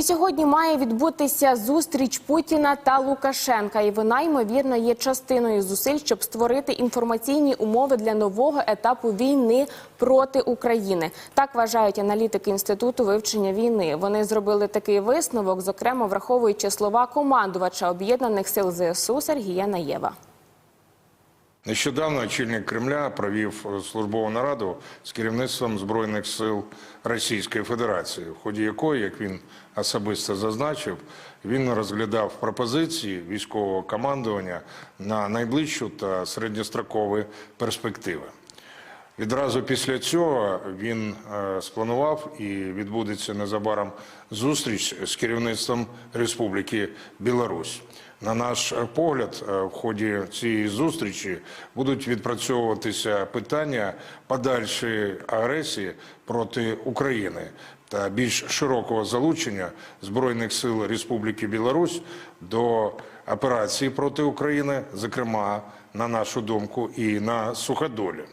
І сьогодні має відбутися зустріч Путіна та Лукашенка, і вона ймовірно є частиною зусиль, щоб створити інформаційні умови для нового етапу війни проти України. Так вважають аналітики інституту вивчення війни. Вони зробили такий висновок, зокрема враховуючи слова командувача об'єднаних сил ЗСУ Сергія Наєва. Нещодавно очільник Кремля провів службову нараду з керівництвом збройних сил Російської Федерації, в ході якої, як він особисто зазначив, він розглядав пропозиції військового командування на найближчу та середньострокові перспективи. Відразу після цього він е, спланував і відбудеться незабаром зустріч з керівництвом Республіки Білорусь. На наш е, погляд, е, в ході цієї зустрічі будуть відпрацьовуватися питання подальшої агресії проти України та більш широкого залучення збройних сил Республіки Білорусь до операції проти України, зокрема на нашу думку, і на суходолі.